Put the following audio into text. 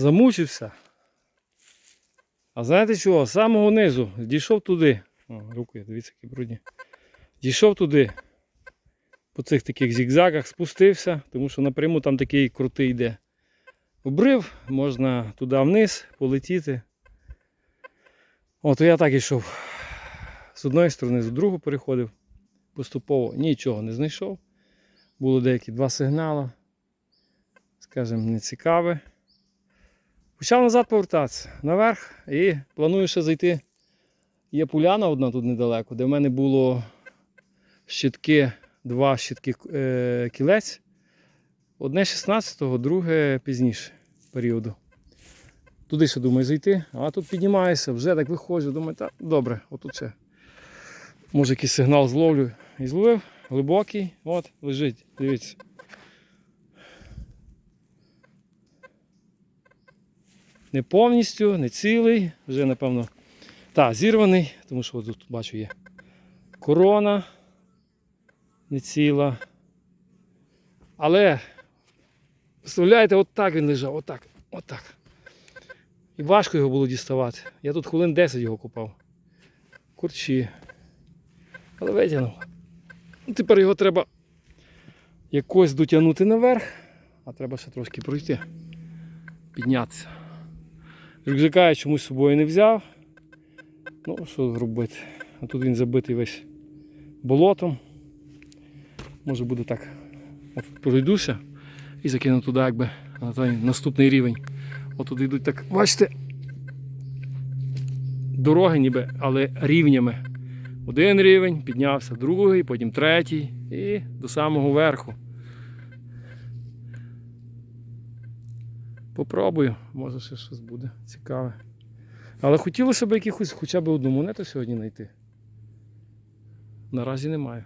Замучився. А знаєте чого? З самого низу дійшов туди. О, руки, дивіться, які брудні. Дійшов туди. По цих таких зігзагах спустився, тому що напряму там такий крутий йде. Обрив, можна туди вниз полетіти. От я так ішов. З одної сторони, з другої переходив. Поступово нічого не знайшов. Було деякі два сигнали. Скажімо, нецікаве. Почав назад повертатися наверх і планую ще зайти. Є поляна одна тут недалеко, де в мене було щитки, два щитки е, кілець. Одне 16-го, друге пізніше періоду. Туди ще думаю зайти, а тут піднімаюся, вже так виходжу, думаю, так, добре, отут ще. Може якийсь сигнал зловлю. І зловив, глибокий, от, лежить, дивіться. Не повністю, не цілий, вже напевно. Так, зірваний, тому що тут бачу є корона не ціла. Але, представляєте, отак він лежав, отак, отак. І важко його було діставати. Я тут хвилин 10 його купав. Курчі. Але витягнув. Ну, Тепер його треба якось дотягнути наверх, а треба ще трошки пройти, піднятися. Рюкзака я чомусь з собою не взяв. Ну, що робити? А тут він забитий весь болотом. Може буде так. Пройдуся і закину туди якби на той наступний рівень. От туди йдуть так, бачите, дороги ніби, але рівнями. Один рівень, піднявся, другий, потім третій і до самого верху. Попробую, може ще щось буде цікаве. Але хотілося б якихось хоча б одну монету сьогодні знайти. Наразі немає.